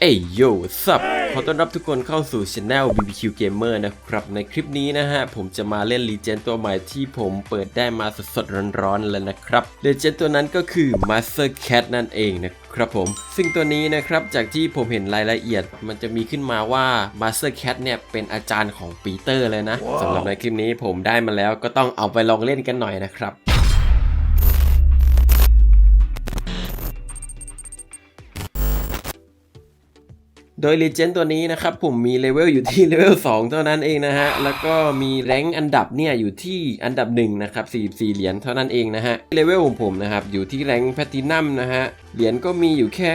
เอ้ยโย่ซับขอต้อนรับทุกคนเข้าสู่ช anel BBQ Gamer นะครับ ในคลิปนี้นะฮะ ผมจะมาเล่น Legend ตัวใหม่ที่ผมเปิดได้มาสดๆร้อนๆเลยนะครับ Legend ตัวนั้นก็คือ Master Cat นั่นเองนะครับผม ซึ่งตัวนี้นะครับ จากที่ผมเห็นรายละเอียด มันจะมีขึ้นมาว่า Master Cat เนี่ยเป็นอาจารย์ของปีเตอร์เลยนะสำหรับในคลิปนี้ผมได้มาแล้วก็ต้องเอาไปลองเล่นกันหน่อยนะครับ โดย Legend ตัวนี้นะครับผมมีเลเวลอยู่ที่เลเวล2เท่านั้นเองนะฮะ แล้วก็มีแรงอันดับเนี่ยอยู่ที่อันดับ1นะครับ44 เหรียญเท่านั้นเองนะฮะ เลเวลของผมนะครับอยู่ที่แรงแพทินัมนะฮะ เหรียญก็มีอยู่แค่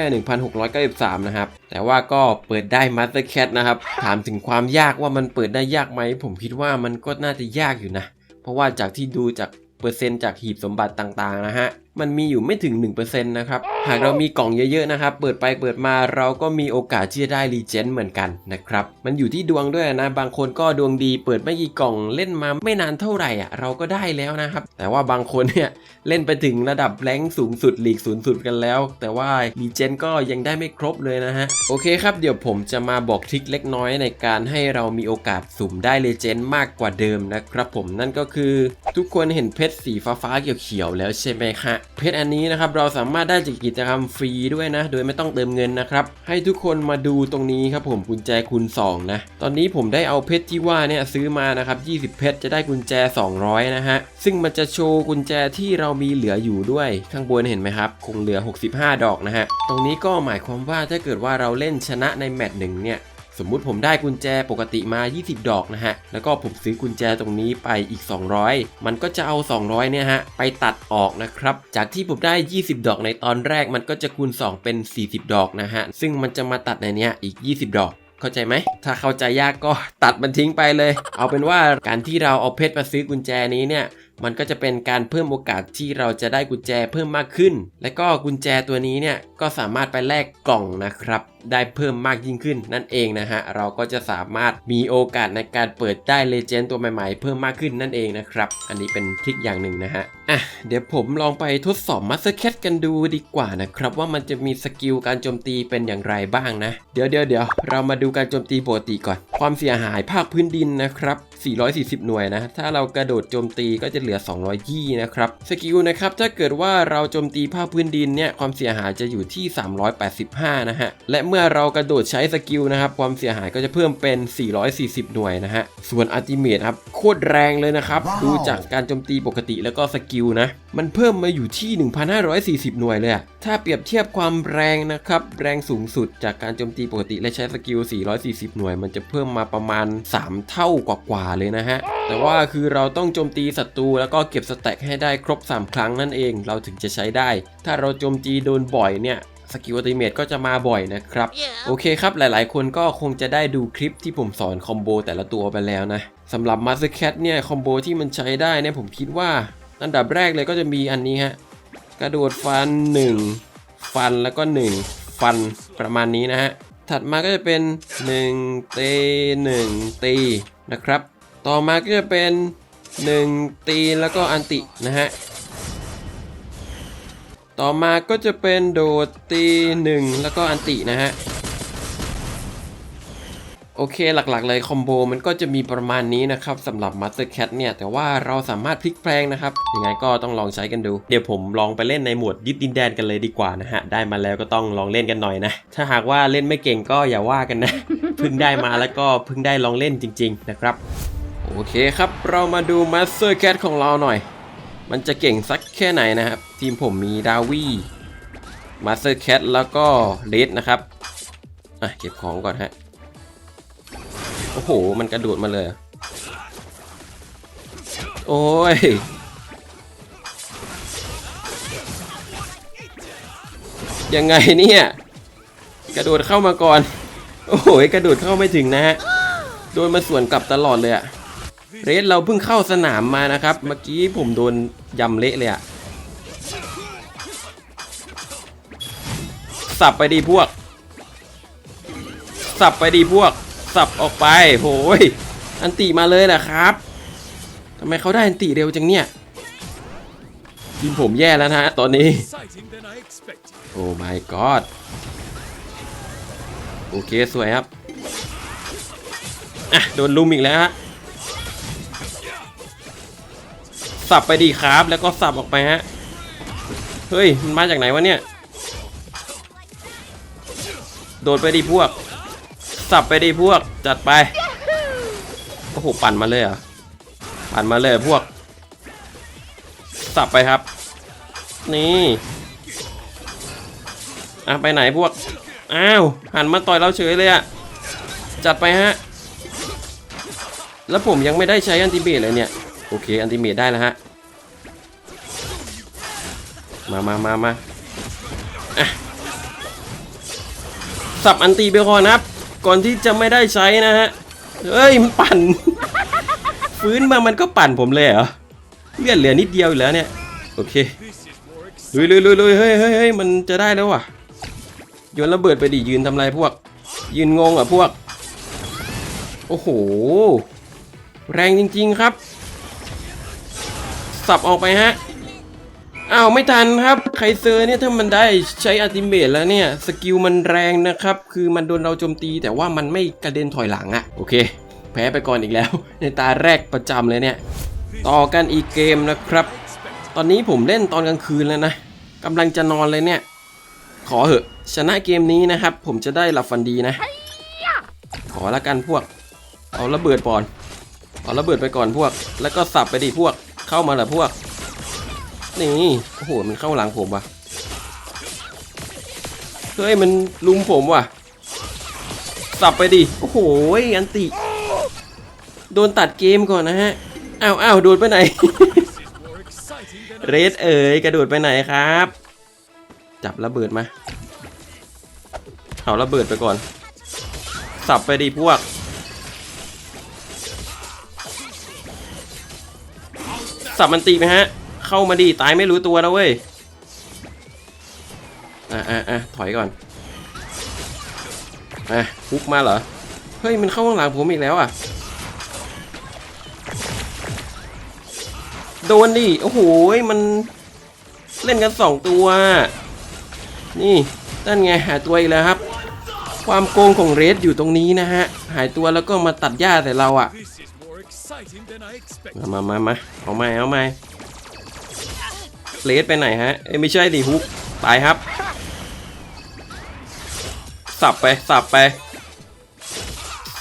1693 นะครับ แต่ว่าก็เปิดได้ Master Cat นะครับ ถามถึงความยากว่ามันเปิดได้ยากไหม ผมคิดว่ามันก็น่าจะยากอยู่นะ เพราะว่าจากที่ดูจากเปอร์เซ็นต์จากหีบสมบัติต่างๆนะฮะ มันมีอยู่ไม่ถึง 1%นะครับ หากเรามีกล่องเยอะๆนะครับ เปิดไปเปิดมาเราก็มีโอกาสที่จะได้รีเจนเหมือนกันนะครับ มันอยู่ที่ดวงด้วยนะ บางคนก็ดวงดี เปิดไม่กี่กล่องเล่นมาไม่นานเท่าไหร่อะเราก็ได้แล้วนะครับ แต่ว่าบางคนเนี่ยเล่นไปถึงระดับแรงค์สูงสุดลีกสูงสุดกันแล้ว แต่ว่ารีเจนก็ยังได้ไม่ครบเลยนะฮะ โอเคครับ เดี๋ยวผมจะมาบอกทริคเล็กน้อยในการให้เรามีโอกาสสุ่มได้เลเจนด์มากกว่าเดิมนะครับผมนั่นก็คือทุกคนเห็นเพชรสีฟ้าๆเขียวๆแล้วใช่ไหมฮะเพชรอันนี้นะครับเราสามารถได้จากกิจกรรมฟรีด้วยนะ โดยไม่ต้องเติมเงินนะครับ ให้ทุกคนมาดูตรงนี้ครับผมกุญแจคูณ2นะ ตอนนี้ผมได้เอาเพชรที่ว่าเนี่ยซื้อมานะครับ 20 เพชรจะได้กุญแจ 200 นะฮะ ซึ่งมันจะโชว์กุญแจที่เรามีเหลืออยู่ด้วย ข้างบนเห็นไหมครับ คงเหลือ 65 ดอกนะฮะ ตรงนี้ก็หมายความว่าถ้าเกิดว่าเราเล่นชนะในแมตช์หนึ่งเนี่ย สมมุติผมได้กุญแจปกติมา 20 ดอกนะฮะ แล้วก็ผมซื้อกุญแจตรงนี้ไปอีก 200 มันก็จะเอา 200 เนี่ยฮะ ไปตัดออกนะครับ จากที่ผมได้ 20 ดอกในตอนแรก มันก็จะคูณ 2 เป็น 40 ดอกนะฮะ ซึ่งมันจะมาตัดในเนี้ยอีก 20 ดอกเข้าใจไหม ถ้าเข้าใจยากก็ตัดมันทิ้งไปเลย เอาเป็นว่าการที่เราเอาเพชรมาซื้อกุญแจนี้เนี่ย มันก็จะเป็นการเพิ่มโอกาสที่เราจะได้กุญแจเพิ่มมากขึ้น และก็กุญแจตัวนี้เนี่ยก็สามารถไปแลกกล่องนะครับ ได้เพิ่มมากยิ่งขึ้นนั่นเองนะฮะ เราก็จะสามารถมีโอกาสในการเปิดได้เลเจนด์ตัวใหม่ๆ เพิ่มมากขึ้นนั่นเองนะครับ อันนี้เป็นทริคอย่างหนึ่งนะฮะ อะ เดี๋ยวผมลองไปทดสอบมัสเตอร์แคทกันดูดีกว่านะครับ ว่ามันจะมีสกิลการโจมตีเป็นอย่างไรบ้างนะ เดี๋ยวเดี๋ยวเดี๋ยวเรามาดูการโจมตีปกติก่อน ความเสียหายภาคพื้นดินนะครับ 440 หน่วยนะ ถ้าเรากระโดดโจมตีก็จะเหลือ200ยี่นะครับ สกิลนะครับ ถ้าเกิดว่าเราโจมตีภาคพื้นดินเนี่ย ความเสียหายจะอยู่ที่ 385 นะฮะ และเมื่อเรากระโดดใช้สกิลนะครับ ความเสียหายก็จะเพิ่มเป็น 440 หน่วยนะฮะ ส่วนอัลติเมทครับ โคตรแรงเลยนะครับดูจากการโจมตีปกติแล้วก็สกิลนะ มันเพิ่มมาอยู่ที่ 1,540 หน่วยเลยอะถ้าเปรียบเทียบความแรงนะครับ แรงสูงสุดจากการโจมตีปกติและใช้สกิล 440 หน่วย มันจะเพิ่มมาประมาณ 3 เท่ากว่าๆเลยนะฮะ แต่ว่าคือเราต้องโจมตีศัตรูแล้วก็เก็บสแต็กให้ได้ครบ 3 ครั้งนั่นเองเราถึงจะใช้ได้ ถ้าเราโจมตีโดนบ่อยเนี่ยสกิลอัลติเมทก็จะมาบ่อยนะครับ โอเคครับหลายๆ คนก็คงจะได้ดูคลิปที่ผมสอนคอมโบแต่ละตัวไปแล้วนะสำหรับ Master Cat เนี่ยคอมโบที่มันใช้ได้เนี่ยผมคิดว่า อันดับแรกเลยก็จะมีอันนี้ฮะกระโดดฟัน 1 ฟันแล้วก็ 1 ฟันประมาณนี้นะฮะ ถัดมาก็จะเป็น 1 เต 1 ตีนะครับ ต่อมาก็จะเป็น 1 ตีแล้วก็อันตินะฮะ ต่อมาก็จะเป็นโดดตีหนึ่งแล้วก็อันตินะฮะ โอเคหลักๆเลยคอมโบมันก็จะมีประมาณนี้นะครับสำหรับ Master Cat เนี่ย แต่ว่าเราสามารถพลิกแพลงนะครับ ยังไงก็ต้องลองใช้กันดู เดี๋ยวผมลองไปเล่นในหมวดยึดดินแดนกันเลยดีกว่านะฮะ ได้มาแล้วก็ต้องลองเล่นกันหน่อยนะ ถ้าหากว่าเล่นไม่เก่งก็อย่าว่ากันนะ เพิ่งได้มาแล้วก็เพิ่งได้ลองเล่นจริง ๆ นะครับ โอเคครับเรามาดู Master Cat ของเราหน่อย มันจะเก่งสักแค่ไหนนะครับ ทีมผมมีดาวี่มาสเตอร์แคทแล้วก็เลดนะครับอะเก็บของก่อนฮะโอ้โห มันกระโดดมาเลย โอ้ยยังไงเนี่ย กระโดดเข้ามาก่อน โอ้โห กระโดดเข้าไม่ถึงนะฮะ โดนมาสวนกลับตลอดเลยอะ เรสเราเพิ่งเข้าสนามมานะครับ เมื่อกี้ผมโดนยำเละเลยอะสับไปดีพวก สับไปดีพวก สับออกไปโหยอันติมาเลยแหละครับทำไมเขาได้อันติเร็วจังเนี่ยทีมผมแย่แล้วนะฮะตอนนี้ โอ้ my god โอเค สวยครับ อะ โดนลุมอีกแล้วฮะ สับไปดีครับ แล้วก็สับออกไปฮะ เฮ้ย มันมาจากไหนวะเนี่ย โดดไปดีพวก สับไปดีพวก จัดไป โอ้โห ปั่นมาเลยอะ ปั่นมาเลยพวก สับไปครับ นี่อะไปไหนพวก อ้าว หันมาต่อยเราเฉยเลยอะจัดไปฮะ แล้วผมยังไม่ได้ใช้อันติเมตเลยเนี่ย โอเค อันติเมตได้แล้วฮะ มามามามาสับอันตีไปก่อนนะครับ ก่อนที่จะไม่ได้ใช้นะฮะเฮ้ย มันปั่น ฟื้นมามันก็ปั่นผมเลยเหรอ เลือดเหลือนิดเดียวอยู่แล้วเนี่ย โอเคลุยลุยลุยลุยเฮ้ยเฮ้ยเฮ้ยมันจะได้แล้วว่ะ โยนระเบิดไปดิยืนทำไรพวก ยืนงงอะพวก โอ้โห แรงจริงๆครับ สับออกไปฮะอ้าวไม่ทันครับไคเซอร์เนี่ยถ้ามันได้ใช้อัติเมทแล้วเนี่ยสกิลมันแรงนะครับ คือมันโดนเราโจมตีแต่ว่ามันไม่กระเด็นถอยหลังอะโอเค แพ้ไปก่อนอีกแล้ว ในตาแรกประจำเลยเนี่ย ต่อกันอีกเกมนะครับ ตอนนี้ผมเล่นตอนกลางคืนแล้วนะกำลังจะนอนเลยเนี่ย ขอเหอะ ชนะเกมนี้นะครับ ผมจะได้หลับฝันดีนะ ขอละกันพวก เอาระเบิดก่อน เอาระเบิดไปก่อนพวก แล้วก็สับไปดิพวก เข้ามาเหรอพวก นี่ โอ้โห มันเข้าหลังผมว่ะ เฮ้ย มันลุมผมว่ะ สับไปดิ โอ้โห อันติ โดนตัดเกมก่อนนะฮะ อ้าวอ้าวโดดไปไหน เรดเอ๋ยกระโดดไปไหนครับ จับระเบิดมา เอาระเบิดไปก่อน สับไปดิพวก สับมันตีไหมฮะ เข้ามาดีตายไม่รู้ตัวนะเว้ย อะอะอะถอยก่อน อะฮุกมาเหรอ เฮ้ย มันเข้าข้างหลังผมอีกแล้วอะ โดนดิ โอ้โห มันเล่นกันสองตัว นี่นั่นไงหายตัวอีกแล้วครับ ความโกงของเรดอยู่ตรงนี้นะฮะ หายตัวแล้วก็มาตัดหญ้าใส่เราอะ มามามามาเอาไม่เอาไม่เลสไปไหนฮะ เอ้ยไม่ใช่ดิฮุกตายครับ สับไป สับไป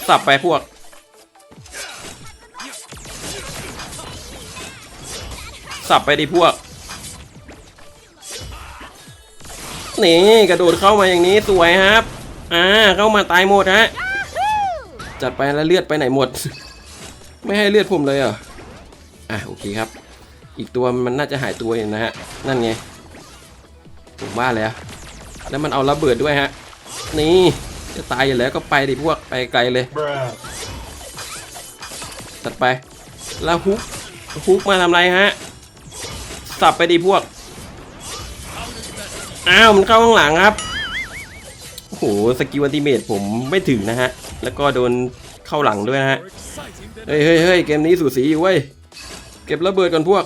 สับไปพวก สับไปดิพวก นี่กระโดดเข้ามาอย่างนี้สวยครับ อ่า เข้ามาตายหมดฮะ จัดไปแล้วเลือดไปไหนหมด ไม่ให้เลือดผมเลยเหรออะโอเคครับ อีกตัวมันน่าจะหายตัวอยู่นะฮะ นั่นไงผมว่าแล้ว แล้วมันเอาระเบิดด้วยฮะ นี่จะตายอยู่แล้วก็ไปดิพวกไปไกลเลยจัดไป แล้วฮุกฮุกมาทำไรฮะ สับไปดิพวก อ้าวมันเข้าข้างหลังครับ โอ้โหสกิลอันติเมตผมไม่ถึงนะฮะ แล้วก็โดนเข้าหลังด้วยนะฮะ เฮ้ยเฮ้ยเฮ้ยเกมนี้สูสีอยู่เว้ย เก็บระเบิดก่อนพวก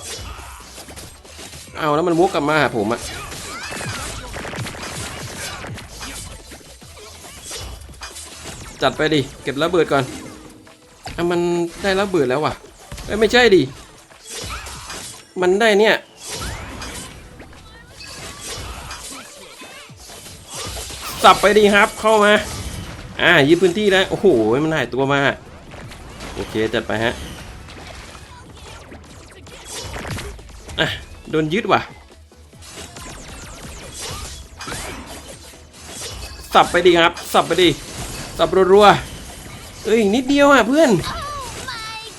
เอาแล้วมันวกกลับมาหาผมอะจัดไปดิ เก็บระเบิดก่อนอะมันได้ระเบิดแล้วว่ะเอ้ยไม่ใช่ดิ มันได้เนี่ย สับไปดีครับเข้ามา อ่ายึดพื้นที่แล้วโอ้โห มันหายตัวมา โอเคจัดไปฮะอะโดนยึดว่ะ สับไปดีครับ สับไปดีสับรัวๆเอ้ยนิดเดียวอะเพื่อน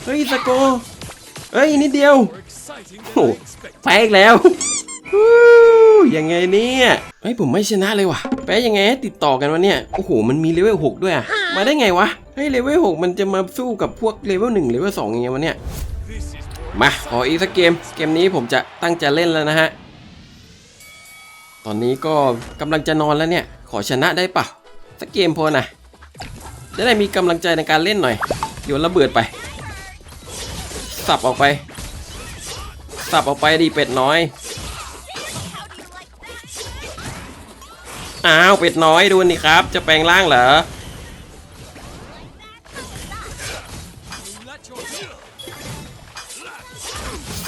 เฮ้ยสโกเฮ้ยนิดเดียวโอ้โหแพ้อีกแล้วยังไงเนี่ยเฮ้ยผมไม่ชนะเลยว่ะแพ้ยังไงติดต่อกันวะเนี่ยโอ้โหมันมีเลเวล6ด้วยอะมาได้ไงวะ ฮ้ยเลเวล6มันจะมาสู้กับพวกเลเวล1เลเวล2ยังไงวะเนี่ยมาขออีกสักเกมเกมนี้ผมจะตั้งใจเล่นแล้วนะฮะตอนนี้ก็กำลังจะนอนแล้วเนี่ย ขอชนะได้ปะสักเกมพอนะจะได้มีกำลังใจในการเล่นหน่อยโยนระเบิดไป สับออกไป สับออกไปดีเป็ดน้อยอ้าวเป็ดน้อยดูนี่ครับ จะแปลงร่างเหรอ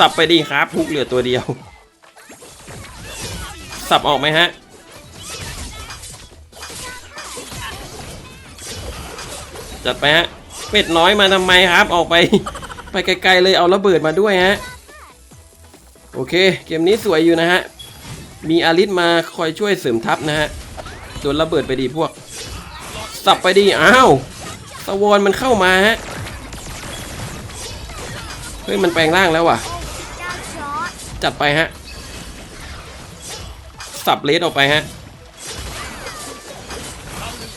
สับไปดีครับพุกเหลือตัวเดียว สับออกไหมฮะ จัดไปฮะ เป็ดน้อยมาทำไมครับ ออกไป ไปไกลๆเลยเอาระเบิดมาด้วยฮะ โอเค เกมนี้สวยอยู่นะฮะ มีอาริสมาคอยช่วยเสริมทัพนะฮะโดนระเบิดไปดีพวก สับไปดีอ้าวสวอนมันเข้ามาฮะเฮ้ยมันแปลงร่างแล้วว่ะ จัดไปฮะ สับเลสออกไปฮะ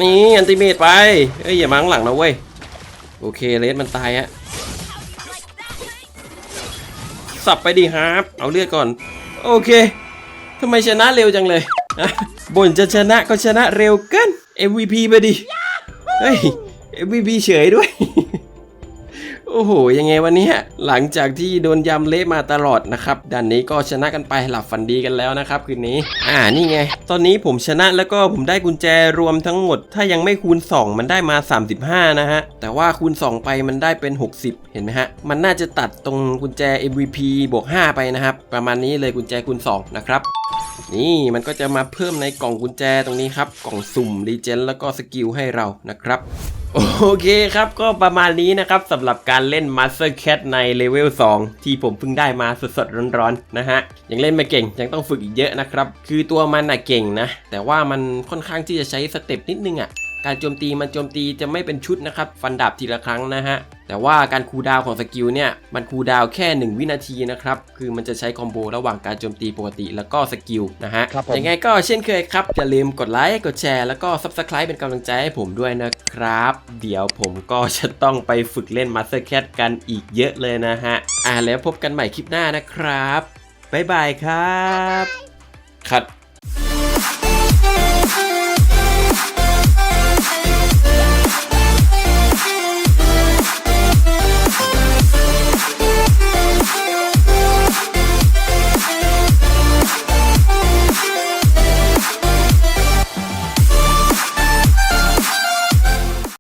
นี่อันติเมตไป เอ้ยอย่ามาข้างหลังนะเว้ย โอเคเลสมันตายฮะ สับไปดีครับ เอาเลือดก่อน โอเคทำไมชนะเร็วจังเลยบ่นจะชนะก็ชนะเร็วเกิน MVP ไปดิ เฮ้ย MVP เฉยด้วย โอ้โห ยังไงวันนี้หลังจากที่โดนยำเละมาตลอดนะครับด่านนี้ก็ชนะกันไปหลับฝันดีกันแล้วนะครับคืนนี้ อ่านี่ไง ตอนนี้ผมชนะแล้วก็ผมได้กุญแจรวมทั้งหมด ถ้ายังไม่คูณ 2 มันได้มา 35 นะฮะ แต่ว่าคูณ 2 ไปมันได้เป็น 60 เห็นไหมฮะ มันน่าจะตัดตรงกุญแจ MVP บวก 5 ไปนะครับ ประมาณนี้เลยกุญแจคูณ 2 นะครับ นี่มันก็จะมาเพิ่มในกล่องกุญแจตรงนี้ครับ กล่องสุ่มรีเจนแล้วก็สกิลให้เรานะครับโอเคครับก็ประมาณนี้นะครับสำหรับการเล่น Master Cat ในเลเวล2 ที่ผมเพิ่งได้มาสดๆ ร้อนๆ นะฮะ ยังเล่นไม่เก่ง ยังต้องฝึกอีกเยอะนะครับ คือตัวมันน่ะเก่งนะ แต่ว่ามันค่อนข้างที่จะใช้สเต็ปนิดนึงอะ การโจมตีมันโจมตีจะไม่เป็นชุดนะครับ ฟันดาบทีละครั้งนะฮะ แต่ว่าการคูลดาวน์ของสกิลเนี่ย มันคูลดาวน์แค่ 1 วินาทีนะครับ คือมันจะใช้คอมโบระหว่างการโจมตีปกติแล้วก็สกิลนะฮะครับผมยังไงก็เช่นเคยครับ อย่าลืมกดไลค์ กดแชร์ แล้วก็ Subscribe เป็นกำลังใจให้ผมด้วยนะครับ เดี๋ยวผมก็จะต้องไปฝึกเล่น Master Cat กันอีกเยอะเลยนะฮะ อ่าแล้วพบกันใหม่คลิปหน้านะครับบ๊ายบายครับคัด